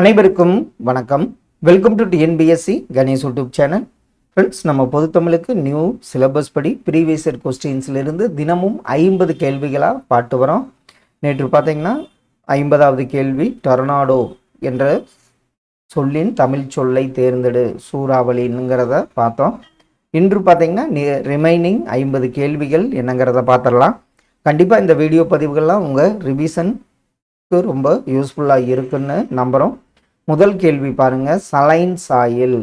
அனைவருக்கும் வணக்கம். Welcome to TNPSC Ganesh YouTube channel friends நம்ம பொதுத்தமிழுக்கு நியூ சிலபஸ் படி ப்ரீவியஸ் இயர் கொஸ்டின்ஸ்லேருந்து தினமும் ஐம்பது கேள்விகளாக பாட்டு வரோம். நேற்று பார்த்தீங்கன்னா ஐம்பதாவது கேள்வி டொர்னாடோ என்ற சொல்லின் தமிழ் சொல்லை தேர்ந்தெடு சூறாவளின்னுங்கிறத பார்த்தோம். இன்று பார்த்தீங்கன்னா ரிமைனிங் ஐம்பது கேள்விகள் என்னங்கிறத பார்த்துடலாம். கண்டிப்பாக இந்த வீடியோ பதிவுகள்லாம் உங்கள் ரிவிஷனுக்கு ரொம்ப யூஸ்ஃபுல்லாக இருக்குன்னு நம்புகிறோம் முதல் கேள்வி பாருங்க. சலைன் சாயில்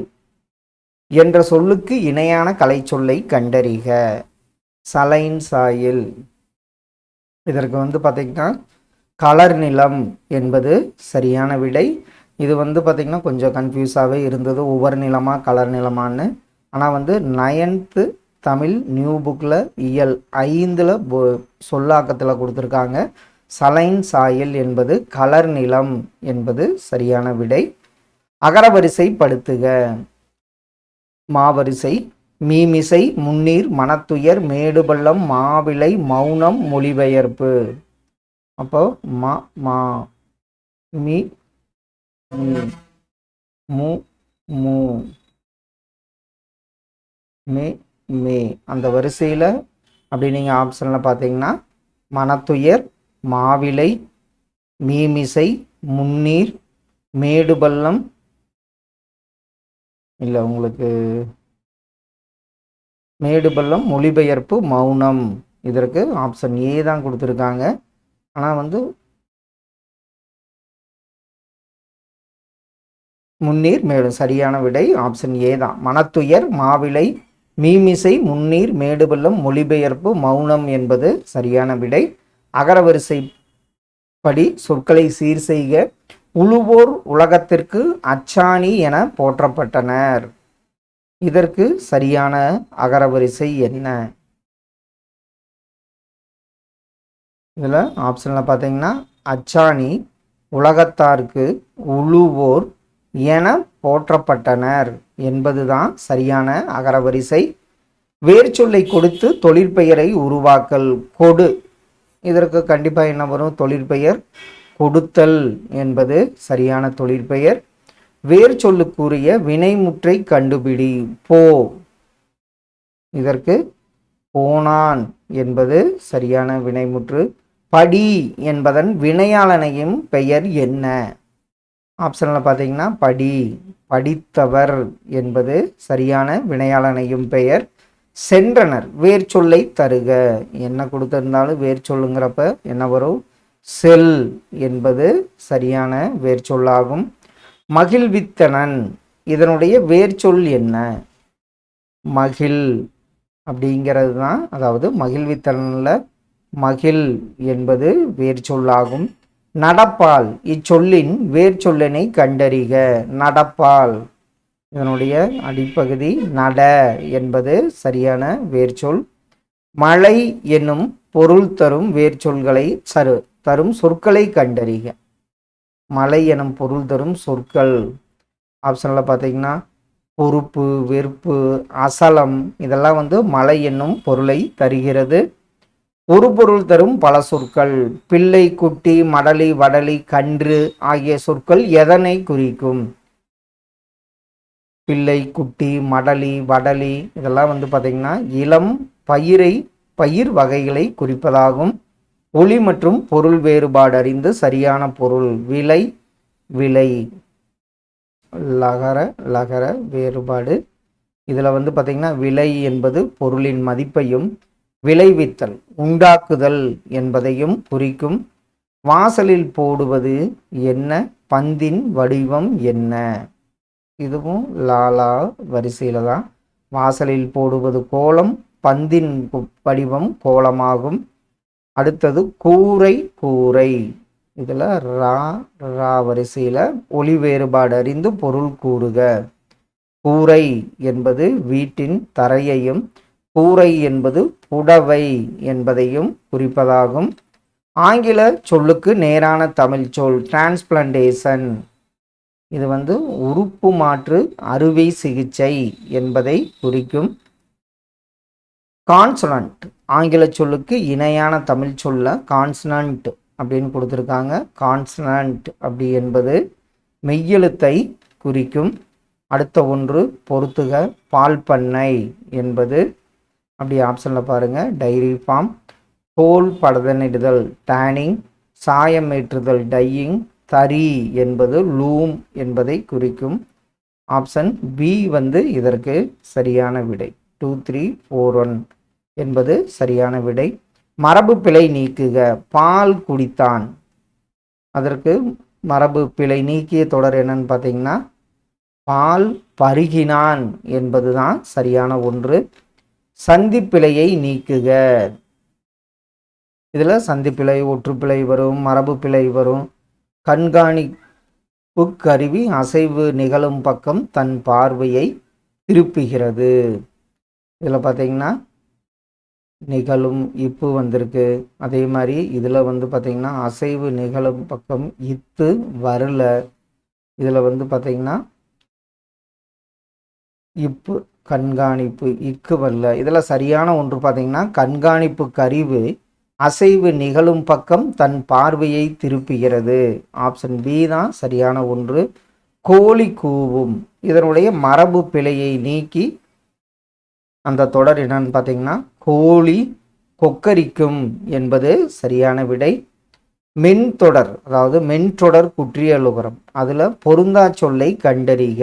என்ற சொல்லுக்கு இணையான கலைச்சொல்லை கண்டறிக. Saline soil. இதற்கு வந்து பார்த்திங்கன்னா கலர் நிலம் என்பது சரியான விடை. இது வந்து பார்த்திங்கன்னா கொஞ்சம் கன்ஃபியூஸாகவே இருந்தது. ஒவ்வொரு நிலமாக கலர் நிலமான்னு. ஆனால் வந்து நயன்த்து தமிழ் நியூ புக்கில் இயல் ஐந்தில் சொல்லாக்கத்தில் கொடுத்துருக்காங்க. சலைன் சாயல் என்பது கலர் நிலம் என்பது சரியான விடை. அகரவரிசைப்படுத்துக மாவரிசை மீமிசை முன்னீர் மனத்துயர் மேடுபள்ளம் மாவிளை மௌனம் மொழிபெயர்ப்பு. அப்போ மா மா மீ மீ, மு மு மே மே. அந்த வரிசையில் அப்படி நீங்கள் ஆப்ஷனில் பார்த்தீங்கன்னா மனத்துயர் மாவிலை மீமிசை முன்னீர் மேடுபள்ளம். இல்லை உங்களுக்கு மேடுபள்ளம் மொழிபெயர்ப்பு மௌனம். இதற்கு ஆப்ஷன் ஏ தான் கொடுத்துருக்காங்க. ஆனால் வந்து முன்னீர் மேடும் சரியான விடை ஆப்ஷன் ஏ தான். மனத்துயர் மாவிலை மீமிசை முன்னீர் மேடுபள்ளம் மொழிபெயர்ப்பு மௌனம் என்பது சரியான விடை. அகரவரிசை படி சொற்களை சீர் செய்க. உழுவோர் உலகத்திற்கு அச்சாணி என போற்றப்பட்டனர். இதற்கு சரியான அகரவரிசை என்ன? இதில் ஆப்ஷனில் பார்த்தீங்கன்னா அச்சாணி உலகத்தாருக்கு உழுவோர் என போற்றப்பட்டனர் என்பதுதான் சரியான அகரவரிசை. வேர்ச்சொல்லை கொடுத்து தொழிற்பெயரை உருவாக்கல் கொடு. இதற்கு கண்டிப்பாக என்ன வரும்? தொழிற்பெயர் கொடுத்தல் என்பது சரியான தொழிற்பெயர் வேர் சொல்லுக்குரிய வினைமுற்றை கண்டுபிடி போ. இதற்கு போனான் என்பது சரியான வினைமுற்று. படி என்பதன் வினையாளனையும் பெயர் என்ன? ஆப்ஷனில் பார்த்தீங்கன்னா படி படித்தவர் என்பது சரியான வினையாளனையும் பெயர். சென்றனர். வேர் சொல்லை தருக. என்ன கொடுத்துருந்தாலும் வேர் சொல்லுங்கிறப்ப என்ன வரும்? செல் என்பது சரியான வேர் சொல்லாகும். மகிழ்வித்தனன். இதனுடைய வேர் சொல் என்ன? மகிழ் அப்படிங்கிறது தான் அதாவது மகிழ்வித்தனில் மகிழ் என்பது வேர் சொல்லாகும். நடப்பால். இச்சொல்லின் வேர் சொல்லினை கண்டறிக. நடப்பால். இதனுடைய அடிப்பகுதி நட என்பது சரியான வேர்ச்சொல். மழை என்னும் பொருள் தரும் வேர்ச்சொல்களை சரு தரும் சொற்களை கண்டறிக. மழை எனும் பொருள் தரும் சொற்கள். ஆப்ஷனில் பார்த்தீங்கன்னா பொறுப்பு வெறுப்பு அசலம் இதெல்லாம் வந்து மழை என்னும் பொருளை தருகிறது. ஒரு பொருள் தரும் பல சொற்கள். பிள்ளை குட்டி மடலி வடலி கன்று ஆகிய சொற்கள் எதனை குறிக்கும்? பிள்ளை குட்டி மடலி வடலி இதெல்லாம் வந்து பார்த்திங்கன்னா இளம் பயிரை பயிர் வகைகளை குறிப்பதாகும். ஒளி மற்றும் பொருள் வேறுபாடு அறிந்து சரியான பொருள் விலை விலை லகர லகர வேறுபாடு. இதில் வந்து பார்த்திங்கன்னா விலை என்பது பொருளின் மதிப்பையும் விளைவித்தல் உண்டாக்குதல் என்பதையும் குறிக்கும். வாசலில் போடுவது என்ன? பந்தின் வடிவம் என்ன? இதுவும் லாலா வரிசையில் தான் வாசலில் போடுவது கோலம் பந்தின் வடிவம் கோலமாகும். அடுத்தது கூரை கூரை. இதில் ரா ரா வரிசையில் ஒளி வேறுபாடு அறிந்து பொருள் கூறுக. கூரை என்பது வீட்டின் தரையையும் கூரை என்பது புடவை என்பதையும் குறிப்பதாகும். ஆங்கில சொல்லுக்கு நேரான தமிழ் சொல் டிரான்ஸ்பிளான்டேஷன் இது வந்து உறுப்பு மாற்று அறுவை சிகிச்சை என்பதை குறிக்கும் கான்சனன்ட். ஆங்கில சொல்லுக்கு இணையான தமிழ் சொல்ல கான்சனன்ட் அப்படின்னு கொடுத்துருக்காங்க. கான்சனன்ட் அப்படி என்பது மெய்யெழுத்தை குறிக்கும். அடுத்த ஒன்று பொறுத்துக பால் பண்ணை என்பது. அப்படி ஆப்ஷனில் பாருங்கள் டைரி ஃபார்ம் தோல் பதனிடுதல் டேனிங் சாயம் ஏற்றுதல் டையிங் தரி என்பது லூம் என்பதை குறிக்கும். ஆப்ஷன் பி வந்து இதற்கு சரியான விடை. டூ த்ரீ ஃபோர் ஒன் என்பது சரியான விடை. மரபு பிழை நீக்குக. பால் குடித்தான். அதற்கு மரபு பிழை நீக்கிய தொடர் என்னன்னு பார்த்தீங்கன்னா பால் பருகினான் என்பதுதான் சரியான ஒன்று. சந்திப்பிழையை நீக்குக. இதில் சந்திப்பிழை ஒற்றுப்பிழை வரும் மரபு பிழை வரும். கண்காணிப்பு கருவி அசைவு நிகழும் பக்கம் தன் பார்வையை திருப்புகிறது. இதில் பார்த்தீங்கன்னா நிகழும் இப்பு வந்திருக்கு. அதே மாதிரி இதில் வந்து பார்த்திங்கன்னா அசைவு நிகழும் பக்கம் இத்து வரல. இதில் வந்து பார்த்திங்கன்னா இப்பு கண்காணிப்பு இக்கு வரல. இதில் சரியான ஒன்று பார்த்திங்கன்னா கண்காணிப்பு கருவி அசைவு நிகழும் பக்கம் தன் பார்வையை திருப்புகிறது. ஆப்ஷன் பி தான் சரியான ஒன்று. கோழி கூவும். இதனுடைய மரபு பிழையை நீக்கி அந்த தொடர் என்னன்னு பார்த்தீங்கன்னா கோழி கொக்கரிக்கும் என்பது சரியான விடை. மென்தொடர் அதாவது மென்தொடர் குற்றியலுகரம் அதில் பொருந்தா சொல்லை கண்டறிக.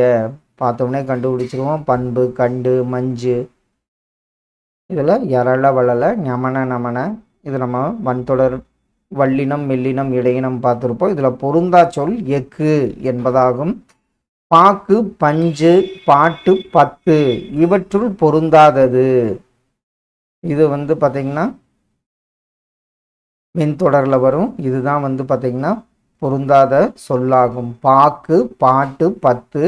பார்த்தோன்னே கண்டுபிடிச்சிருவோம். பண்பு கண்டு மஞ்சு. இதில் எரள வளல ஞமன நமன. இது நம்ம வன்தொடர் வல்லினம் மெல்லினம் இடையினம் பார்த்துருப்போம். இதில் பொருந்தா சொல் எக்கு என்பதாகும். பாக்கு பஞ்சு பாட்டு பத்து. இவற்றுள் பொருந்தாதது. இது வந்து பார்த்திங்கன்னா மின்தொடரில் வரும். இதுதான் வந்து பார்த்திங்கன்னா பொருந்தாத சொல்லாகும். பாக்கு பாட்டு பத்து.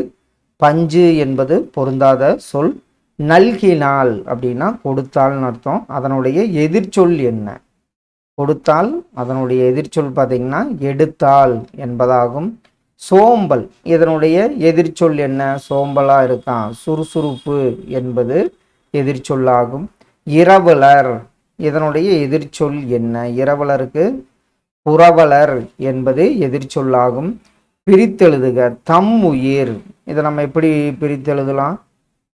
பஞ்சு என்பது பொருந்தாத சொல். நல்கினால் அப்படின்னா கொடுத்தால்னு அர்த்தம். அதனுடைய எதிர்ச்சொல் என்ன? கொடுத்தால் அதனுடைய எதிர்ச்சொல் பார்த்தீங்கன்னா எடுத்தால் என்பதாகும். சோம்பல் இதனுடைய எதிர்ச்சொல் என்ன? சோம்பலாக இருக்கான் சுறுசுறுப்பு என்பது எதிர்ச்சொல்லாகும். இரவலர் இதனுடைய எதிர்ச்சொல் என்ன? இரவலருக்கு புறவலர் என்பது எதிர்ச்சொல்லாகும். பிரித்தெழுதுக தம் உயிர். இதை நம்ம எப்படி பிரித்தெழுதலாம்?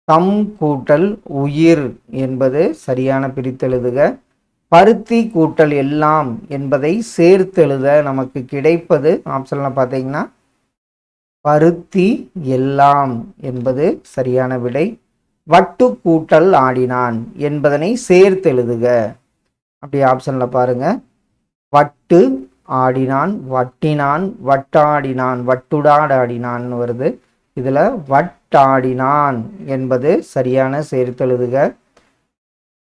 தம் கூட்டல் உயிர் என்பது சரியான பிரித்தெழுதுக. பருத்தி கூட்டல் எல்லாம் என்பதை சேர்த்தெழுத நமக்கு கிடைப்பது ஆப்ஷனில் பார்த்தீங்கன்னா பருத்தி எல்லாம் என்பது சரியான விடை. வட்டு கூட்டல் ஆடினான் என்பதனை சேர்த்தெழுதுக அப்படி ஆப்ஷனில் பாருங்க. வட்டு ஆடினான் வட்டினான் வட்டாடினான் வட்டுடாடாடினான் வருது. இதில் வட்டாடினான் என்பது சரியான சேர்த்தெழுதுக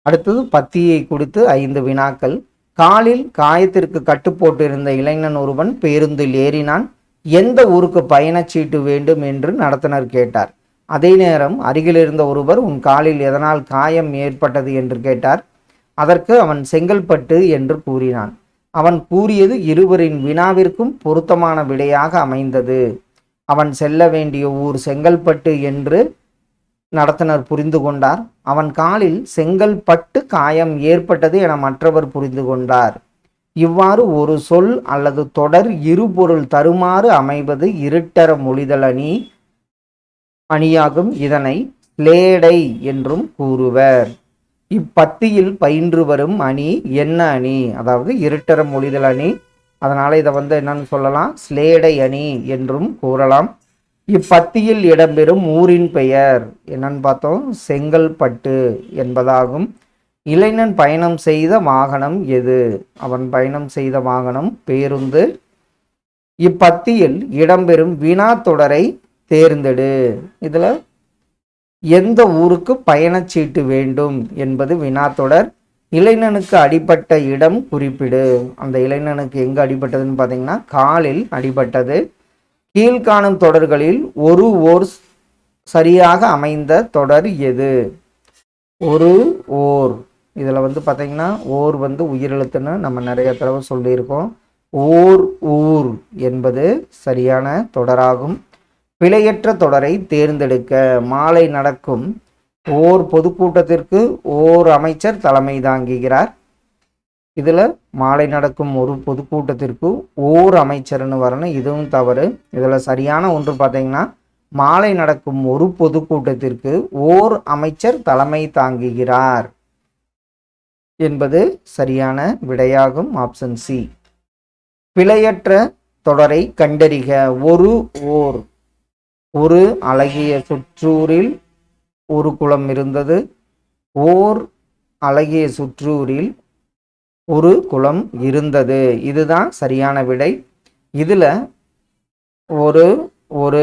அடுத்தது பத்தியை கொடுத்து ஐந்து வினாக்கள். காலில் காயத்திற்கு கட்டுப்போட்டு இருந்த இளைஞன் ஒருவன் பேருந்தில் ஏறினான். எந்த ஊருக்கு பயணச்சீட்டு வேண்டும் என்று நடத்துனர் கேட்டார். அதே நேரம் அருகில் இருந்த ஒருவர் உன் காலில் எதனால் காயம் ஏற்பட்டது? என்று கேட்டார். அதற்கு அவன் செங்கல்பட்டு என்று கூறினான். அவன் கூறியது இருவரின் வினாவிற்கும் பொருத்தமான விடையாக அமைந்தது. அவன் செல்ல வேண்டிய ஊர் செங்கல்பட்டு என்று நடத்தினர் புரிந்து கொண்டார். அவன் காலில் செங்கல்பட்டு காயம் ஏற்பட்டது என மற்றவர் புரிந்து கொண்டார். இவ்வாறு ஒரு சொல் அல்லது தொடர் இருபொருள் தருமாறு அமைவது இருட்டர மொழிதல் அணி அணியாகும் இதனை ஸ்லேடை என்றும் கூறுவர். இப்பத்தியில் பயின்று வரும் அணி என்ன அணி? அதாவது இருட்டர மொழிதல் அணி. அதனால் இதை வந்து என்னன்னு சொல்லலாம்? ஸ்லேடை அணி என்றும் கூறலாம். இப்பத்தியில் இடம்பெறும் ஊரின் பெயர் என்னன்னு பார்த்தோம். செங்கல்பட்டு என்பதாகும். இளைஞன் பயணம் செய்த வாகனம் எது? அவன் பயணம் செய்த வாகனம் பேருந்து. இப்பத்தியில் இடம்பெறும் வினா தொடரை தேர்ந்தெடு. இதில் எந்த ஊருக்கு பயணச்சீட்டு வேண்டும் என்பது வினாத்தொடர் இளைஞனுக்கு அடிபட்ட இடம் குறிப்பிடு. அந்த இளைஞனுக்கு எங்கே அடிபட்டதுன்னு பார்த்தீங்கன்னா காலில் அடிபட்டது. கீழ்காணும் தொடர்களில் ஒரு ஓர் சரியாக அமைந்த தொடர் எது? ஒரு ஓர். இதில் வந்து பார்த்தீங்கன்னா ஓர் வந்து உயிரெழுத்துன்னு நம்ம நிறைய தடவை சொல்லியிருக்கோம். ஓர் ஊர் என்பது சரியான தொடராகும். பிழையற்ற தொடரை தேர்ந்தெடுக்க மாலை நடக்கும். ஓர் பொதுக்கூட்டத்திற்கு ஓர் அமைச்சர் தலைமை தாங்குகிறார். இதில் மாலை நடக்கும் ஒரு பொதுக்கூட்டத்திற்கு ஓர் அமைச்சர்னு வரணும். இதுவும் தவறு. இதில் சரியான ஒன்று பார்த்தீங்கன்னா மாலை நடக்கும் ஒரு பொதுக்கூட்டத்திற்கு ஓர் அமைச்சர் தலைமை தாங்குகிறார் என்பது சரியான விடையாகும். Option C. பிழையற்ற தொடரை கண்டறிக. ஒரு ஓர் ஒரு அழகிய சுற்றூரில் ஒரு குளம் இருந்தது. ஓர் அழகிய சுற்றூரில் ஒரு குளம் இருந்தது. இதுதான் சரியான விடை. இதில் ஒரு ஒரு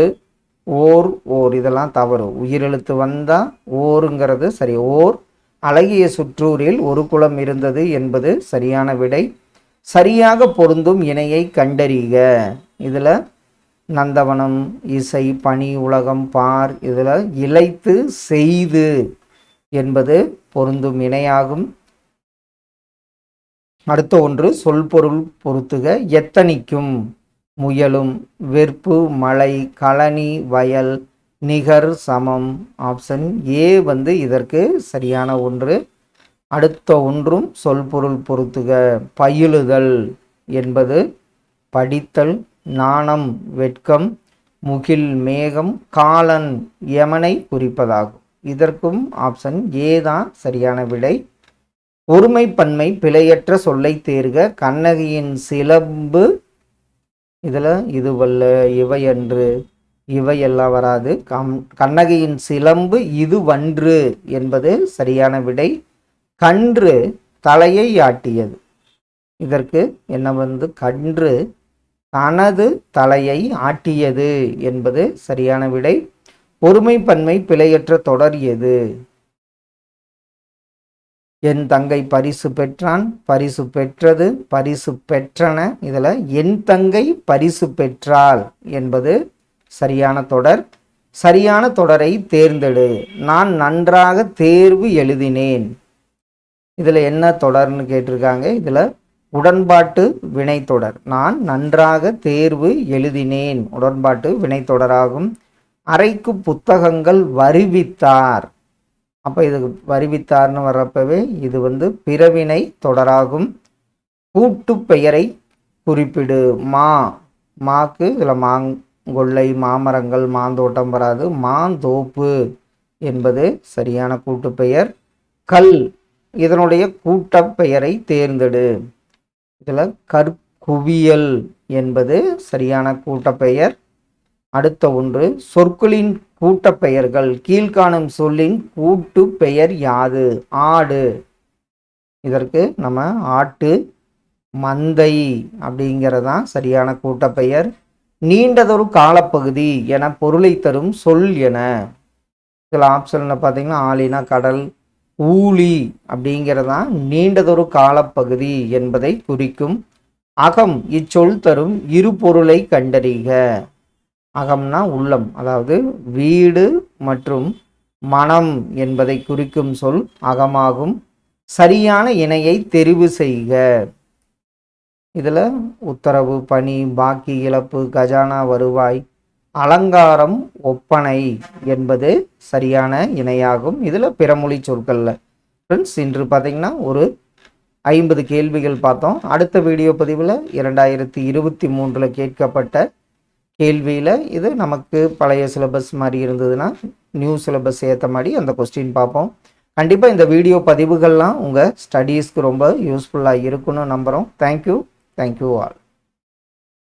ஓர் ஓர் இதெல்லாம் தவறு. உயிரெழுத்து வந்தால் ஓருங்கிறது சரி ஓர். அழகிய சுற்றூரில் ஒரு குளம் இருந்தது என்பது சரியான விடை. சரியாக பொருந்தும் இணையை கண்டறிக. இதில் நந்தவனம் இசை பனி உலகம் பார் இதில் இழைத்து செய்து என்பது பொருந்தும் இணையாகும். அடுத்த ஒன்று சொல் பொருள் பொருத்துக எத்தனிக்கும்? முயலும் வெறுப்பு மலை களனி வயல் நிகர் சமம் ஆப்ஷன் ஏ வந்து இதற்கு சரியான ஒன்று. அடுத்த ஒன்றும் சொல் பொருள் பொருத்துக பயிலுதல் என்பது படித்தல் நாணம் வெட்கம் முகில் மேகம் காலன் யமனை குறிப்பதாகும். இதற்கும் ஆப்ஷன் ஏ தான் சரியான விடை. ஒருமைப்பன்மை பிழையற்ற சொல்லை தேர்க கண்ணகியின் சிலம்பு இதில் இதுவல்ல இவையன்று இவையெல்லாம் வராது. கம் கண்ணகியின் சிலம்பு இது வன்று என்பது சரியான விடை. கன்று தலையை ஆட்டியது. இதற்கு என்ன வந்து? கன்று தனது தலையை ஆட்டியது என்பது சரியான விடை. ஒருமைப்பன்மை பிழையற்ற தொடர் எது? என் தங்கை பரிசு பெற்றான் பரிசு பெற்றது பரிசு பெற்றன. இதில் என் தங்கை பரிசு பெற்றாள் என்பது சரியான தொடர். சரியான தொடரை தேர்ந்தெடு. நான் நன்றாக தேர்வு எழுதினேன். இதில் என்ன தொடர்னு கேட்டிருக்காங்க? இதில் உடன்பாட்டு வினைத்தொடர் நான் நன்றாக தேர்வு எழுதினேன். உடன்பாட்டு வினைத்தொடராகும் அறைக்கு புத்தகங்கள் வருவித்தார். அப்போ இதுக்கு வருவித்தார்னு வர்றப்பவே இது வந்து பிறவினை தொடராகும். கூட்டு பெயரை குறிப்பிடு. மா. மாக்கு இதில் மாங்கொள்ளை மாமரங்கள் மாந்தோட்டம் வராது. மாந்தோப்பு என்பது சரியான கூட்டு பெயர். கல் இதனுடைய கூட்டப்பெயரை தேர்ந்தெடு. இதில் கற்குவியல் என்பது சரியான கூட்டப்பெயர் அடுத்த ஒன்று சொற்களின் கூட்டப்பெயர்கள் கீழ்காணும் சொல்லின் கூட்டு பெயர் யாது? ஆடு. இதற்கு நம்ம ஆட்டு மந்தை அப்படிங்கிறதான் சரியான கூட்டப்பெயர் நீண்டதொரு காலப்பகுதி என பொருளை தரும் சொல் என. இதில் ஆப்ஷனில் பார்த்தீங்கன்னா ஆலினா கடல் ஊழி அப்படிங்கிறதான் நீண்டதொரு காலப்பகுதி என்பதை குறிக்கும். அகம் இச்சொல் தரும் இரு பொருளை கண்டறிக. அகம்னா உள்ளம் அதாவது வீடு மற்றும் மனம் என்பதை குறிக்கும் சொல் அகமாகும். சரியான இணையை தெரிவு செய்க. இதில் உத்தரவு பணி பாக்கி இழப்பு கஜானா வருவாய் அலங்காரம் ஒப்பனை என்பது சரியான இணையாகும். இதில் பிறமொழி சொற்களில். ஃப்ரெண்ட்ஸ் இன்று பார்த்திங்கன்னா ஒரு ஐம்பது கேள்விகள் பார்த்தோம். அடுத்த வீடியோ பதிவில் இரண்டாயிரத்தி இருபத்தி மூன்றில் கேட்கப்பட்ட கேள்வியில் இது நமக்கு பழைய சிலபஸ் மாதிரி இருந்ததுன்னா நியூ சிலபஸ் ஏற்ற மாதிரி அந்த கொஸ்டின் பார்ப்போம். கண்டிப்பாக இந்த வீடியோ பதிவுகள்லாம் உங்கள் ஸ்டடீஸ்க்கு ரொம்ப யூஸ்ஃபுல்லாக இருக்குன்னு நம்புகிறோம் தேங்க்யூ தேங்க்யூ ஆல்